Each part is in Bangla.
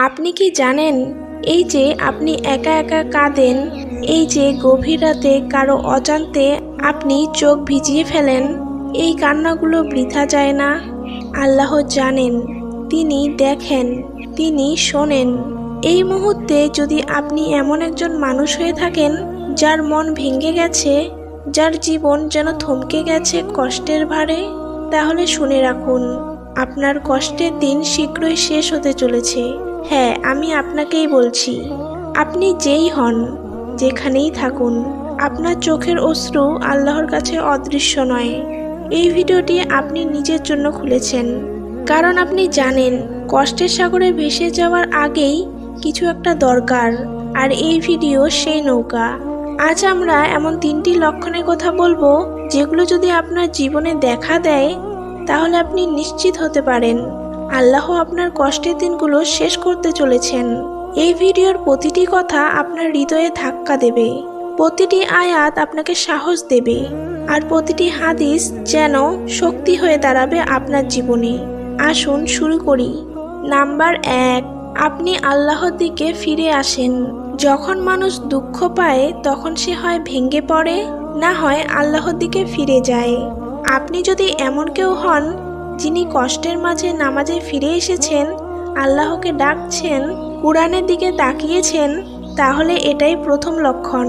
আপনি কি জানেন এই যে আপনি একা একা কাঁদেন, এই যে গভীর রাতে কারও অজান্তে আপনি চোখ ভিজিয়ে ফেলেন, এই কান্নাগুলো বৃথা যায় না? আল্লাহ জানেন, তিনি দেখেন, তিনি শোনেন। এই মুহূর্তে যদি আপনি এমন একজন মানুষ হয়ে থাকেন, যার মন ভেঙে গেছে, যার জীবন যেন থমকে গেছে কষ্টের ভারে, তাহলে শুনে রাখুন, আপনার কষ্টের দিন শীঘ্রই শেষ হতে চলেছে। হ্যাঁ আমি আপনাকেই বলছি। আপনি যেই হন, যেখানেই থাকুন, আপনার চোখের অশ্রু আল্লাহর কাছে অদৃশ্য নয়। এই ভিডিওটি আপনি নিজের জন্য খুলেছেন। কারণ আপনি জানেন, কষ্টের সাগরে ভেসে যাওয়ার আগেই কিছু একটা দরকার, আর এই ভিডিও সেই নৌকা। আজ আমরা এমন তিনটি লক্ষণের কথা বলব, যেগুলো যদি আপনার জীবনে দেখা দেয়, তাহলে আপনি নিশ্চিত হতে পারেন। আল্লাহ আপনার কষ্টের দিনগুলো শেষ করতে চলেছেন। এই ভিডিওর প্রতিটি কথা আপনার হৃদয়ে ধাক্কা দেবে। প্রতিটি আয়াত আপনাকে সাহস দেবে। আর প্রতিটি হাদিস যেন শক্তি হয়ে দাঁড়াবে আপনার জীবনে। আসুন শুরু করি। নাম্বার এক, আপনি আল্লাহর দিকে ফিরে আসেন। যখন মানুষ দুঃখ পায়, তখন সে হয় ভেঙে পড়ে, না হয় আল্লাহর দিকে ফিরে যায়। আপনি যদি এমন কেউ হন যিনি কষ্টের মাঝে নামাজে ফিরে এসেছেন, আল্লাহকে ডাকছেন, কোরআনের দিকে তাকিয়েছেন, তাহলে এটাই প্রথম লক্ষণ।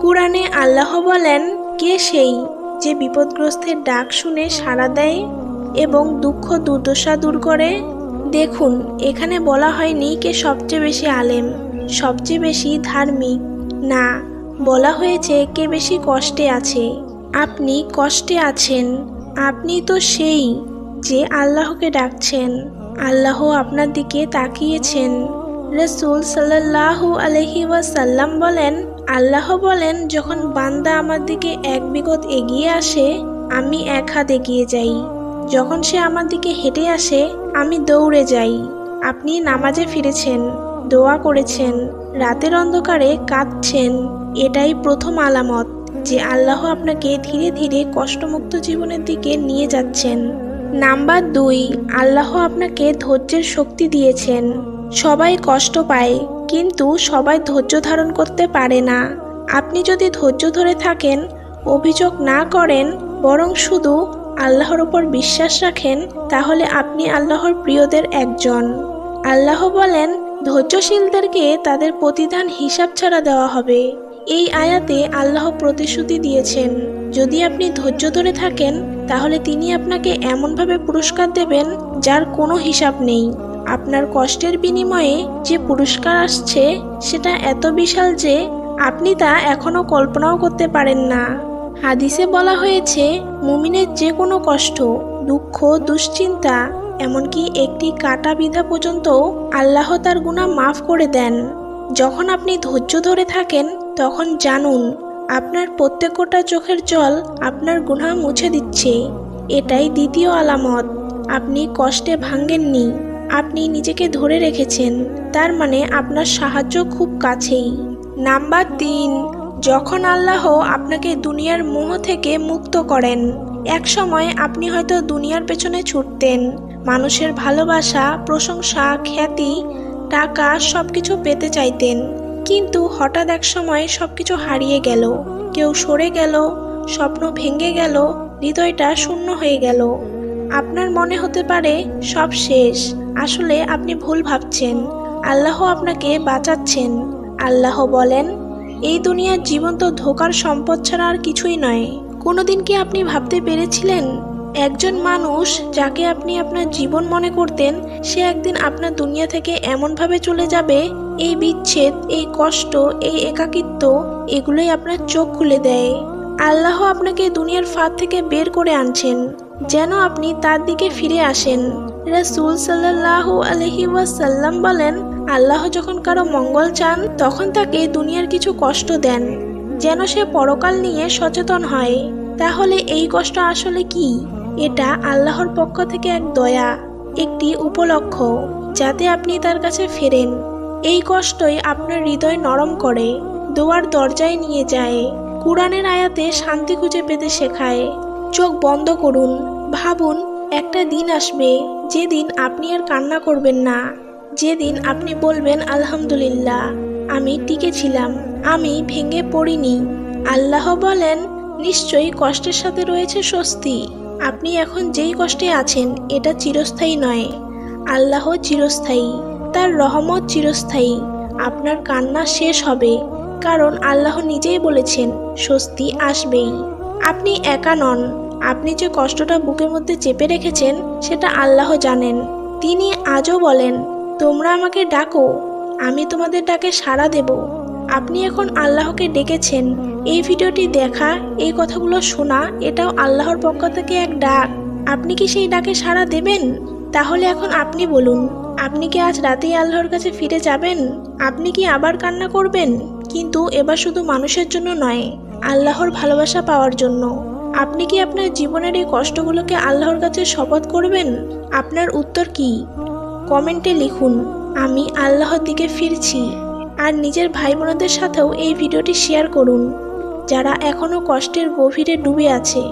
কোরআনে আল্লাহ বলেন, কে সেই যে বিপদগ্রস্তের ডাক শুনে সাড়া দেয় এবং দুঃখ দুর্দশা দূর করে? দেখুন, এখানে বলা হয়নি কে সবচেয়ে বেশি আলেম, সবচেয়ে বেশি ধার্মিক। না, বলা হয়েছে কে বেশি কষ্টে আছে। আপনি কষ্টে আছেন, আপনি তো সেই যে আল্লাহকে ডাকছেন আল্লাহ আপনার দিকে তাকিয়েছেন। রসুল সাল্লাহু আলহি ওয়াসাল্লাম বলেন, আল্লাহ বলেন, যখন বান্দা আমার দিকে এক বিগত এগিয়ে আসে, আমি এক হাত এগিয়ে যাই। যখন সে আমার দিকে হেঁটে আসে, আমি দৌড়ে যাই। আপনি নামাজে ফিরেছেন, দোয়া করেছেন, রাতের অন্ধকারে কাঁদছেন। এটাই প্রথম আলামত যে আল্লাহ আপনাকে ধীরে ধীরে কষ্টমুক্ত জীবনের দিকে নিয়ে যাচ্ছেন। নাম্বার দুই, আল্লাহ আপনাকে ধৈর্যের শক্তি দিয়েছেন। সবাই কষ্ট পায়, কিন্তু সবাই ধৈর্য ধারণ করতে পারে না। আপনি যদি ধৈর্য ধরে থাকেন, অভিযোগ না করেন, বরং শুধু আল্লাহর ওপর বিশ্বাস রাখেন, তাহলে আপনি আল্লাহর প্রিয়দের একজন। আল্লাহ বলেন, ধৈর্যশীলদেরকে তাদের প্রতিদান হিসাব ছাড়া দেওয়া হবে। এই আয়াতে আল্লাহ প্রতিশ্রুতি দিয়েছেন। যদি আপনি ধৈর্য ধরে থাকেন, তাহলে তিনি আপনাকে এমনভাবে পুরস্কার দেবেন যার কোনো হিসাব নেই। আপনার কষ্টের বিনিময়ে যে পুরস্কার আসছে, সেটা এত বিশাল যে আপনি তা এখনও কল্পনাও করতে পারেন না। হাদিসে বলা হয়েছে, মুমিনের যে কোনো কষ্ট, দুঃখ, দুশ্চিন্তা, এমনকি একটি কাটা বিধা পর্যন্ত আল্লাহ তার গুণা মাফ করে দেন। যখন আপনি ধৈর্য ধরে থাকেন, তখন জানুন আপনার প্রত্যেকটা চোখের জল আপনার গুণা মুছে দিচ্ছে। এটাই দ্বিতীয় আলামত। আপনি কষ্টে ভাঙ্গেননি। আপনি নিজেকে ধরে রেখেছেন। তার মানে আপনার সাহায্য খুব কাছেই। নাম্বার তিন, যখন আল্লাহ আপনাকে দুনিয়ার মোহ থেকে মুক্ত করেন এক সময় আপনি হয়তো দুনিয়ার পেছনে ছুটতেন। মানুষের ভালোবাসা, প্রশংসা, খ্যাতি, টাকা সব কিছু পেতে চাইতেন। কিন্তু হঠাৎ এক সময় সব কিছু হারিয়ে গেল। কেউ সরে গেল, স্বপ্ন ভেঙে গেল, হৃদয়টা শূন্য হয়ে গেল। আপনার মনে হতে পারে সব শেষ, আসলে আপনি ভুল ভাবছেন। আল্লাহ আপনাকে বাঁচাচ্ছেন। আল্লাহ বলেন, এই দুনিয়ার জীবন তো ধোকার সম্পদ ছাড়া আর কিছুই নয়। কোনোদিন কি আপনি ভাবতে পেরেছিলেন? একজন মানুষ যাকে আপনি আপনার জীবন মনে করতেন, সে একদিন আপনার দুনিয়া থেকে এমনভাবে চলে যাবে, এই বিচ্ছেদ, এই কষ্ট, এই একাকিত্ব, এগুলোই আপনার চোখ খুলে দেয়। আল্লাহ আপনাকে দুনিয়ার ফাঁদ থেকে বের করে আনছেন, যেন আপনি তার দিকে ফিরে আসেন। রাসূল সাল্লাল্লাহু আলহি ওয়াসাল্লাম বলেন, আল্লাহ যখন কারও মঙ্গল চান, তখন তাকে দুনিয়ার কিছু কষ্ট দেন, যেন সে পরকাল নিয়ে সচেতন হয়। তাহলে এই কষ্ট আসলে কি? এটা আল্লাহর পক্ষ থেকে এক দয়া, একটি উপলক্ষ, যাতে আপনি তার কাছে ফেরেন। এই কষ্টই আপনার হৃদয় নরম করে, দোয়ার দরজায় নিয়ে যায়। কোরআনের আয়াতে শান্তি খুঁজে পেতে শেখায়। চোখ বন্ধ করুন, ভাবুন, একটা দিন আসবে, যেদিন আপনি আর কান্না করবেন না। যেদিন আপনি বলবেন, আলহামদুলিল্লাহ, আমি টিকে ছিলাম, আমি ভেঙে পড়িনি। আল্লাহ বলেন, নিশ্চয়ই কষ্টের সাথে রয়েছে স্বস্তি। আপনি এখন যেই কষ্টে আছেন, এটা চিরস্থায়ী নয়। আল্লাহ চিরস্থায়ী, তার রহমত চিরস্থায়ী। আপনার কান্না শেষ হবে, কারণ আল্লাহ নিজেই বলেছেন, স্বস্তি আসবেই। আপনি একা নন, আপনি যে কষ্টটা বুকের মধ্যে চেপে রেখেছেন, সেটা আল্লাহ জানেন। তিনি আজও বলেন, তোমরা আমাকে ডাকো, আমি তোমাদের ডাকে সাড়া দেব। আপনি এখন আল্লাহকে ডেকেছেন, এই ভিডিওটি দেখা, এই কথাগুলো শোনা, এটাও আল্লাহর পক্ষ থেকে এক ডাক। আপনি কি সেই ডাকে সাড়া দেবেন? তাহলে এখন আপনি বলুন, আপনি কি আজ রাতেই আল্লাহর কাছে ফিরে যাবেন? আপনি কি আবার কান্না করবেন? কিন্তু এবার শুধু মানুষের জন্য নয়, আল্লাহর ভালোবাসা পাওয়ার জন্য। আপনি কি আপনার জীবনের এই কষ্টগুলোকে আল্লাহর কাছে শপথ করবেন? আপনার উত্তর কি? কমেন্টে লিখুন, আমি আল্লাহর দিকে ফিরছি। আর নিজের ভাই বোনদের সাথেও এই ভিডিওটি শেয়ার করুন, যারা এখনও কষ্টের গভীরে ডুবে আছে।